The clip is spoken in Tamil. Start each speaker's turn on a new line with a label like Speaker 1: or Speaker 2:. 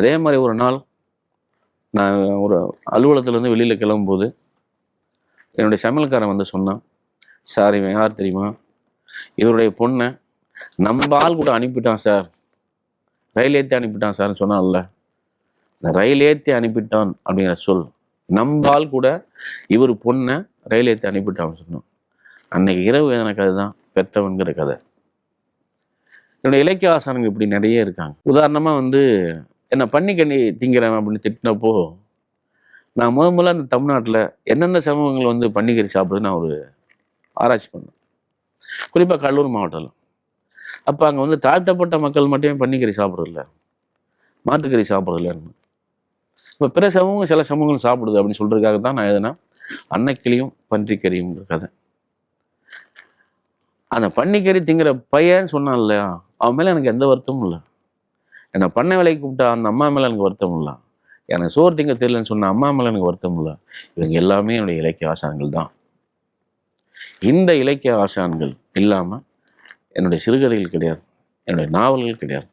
Speaker 1: அதே மாதிரி ஒரு நாள் நான் ஒரு அலுவலகத்துலேருந்து வெளியில் கிளம்பும்போது என்னுடைய சமையல்காரன் வந்து சொன்னான் சார் இவன் யார் தெரியுமா? இவருடைய பொண்ணை நம்ம ஆள் கூட அனுப்பிட்டான் சார். ரயில் ஏற்றி அனுப்பிட்டான் சார்னு சொன்னான்ல. இந்த ரயில் ஏற்றி அனுப்பிட்டான் அப்படிங்கிற சொல். நம்ம ஆள் கூட இவர் பொண்ணை ரயில் ஏற்றி அனுப்பிட்டான்னு சொன்னான். அன்னைக்கு இரவு எனக்கு அதுதான் பெத்தவன்கிற கதை. என்னுடைய இலக்கிய ஆசானங்கள் இப்படி நிறைய இருக்காங்க. உதாரணமாக வந்து என்ன பண்ணி கண்ணி திங்கிறேன் அப்படின்னு திட்டினப்போ நான் முத முதல்ல அந்த தமிழ்நாட்டில் எந்தெந்த சமூகங்கள் வந்து பன்னிக்கறி சாப்பிடுது நான் ஒரு ஆராய்ச்சி பண்ணேன். குறிப்பாக கடலூர் மாவட்டத்தில் அப்போ அங்கே வந்து தாழ்த்தப்பட்ட மக்கள் மட்டுமே பன்னிக்கறி சாப்பிட்றதில்ல. மாட்டுக்கறி சாப்பிட்றதில்லன்னு. இப்போ பிற சமூகம் சில சமூகங்கள் சாப்பிடுது அப்படின்னு சொல்கிறதுக்காக தான் நான் எதுனா அன்னைக்கிளியும் பன்றிக்கறியும் கதை. அந்த பன்னிக்கறி திங்கிற பையன் சொன்னான் இல்லையா? அவன் மேலே எனக்கு எந்த வருத்தமும் இல்லை. என்னை பண்ணை வேலைக்கு கூப்பிட்டா அந்த அம்மா மேலே எனக்கு வருத்தம் இல்லை. எனக்கு சோறு திங்க தெரியலன்னு சொன்ன அம்மா மேலே எனக்கு வருத்தம் இல்லை. இவங்க எல்லாமே என்னுடைய இலக்கிய ஆசான்கள் தான். இந்த இலக்கிய ஆசான்கள் இல்லாமல் என்னுடைய சிறுகதைகள் கிடையாது. என்னுடைய நாவல்கள் கிடையாது.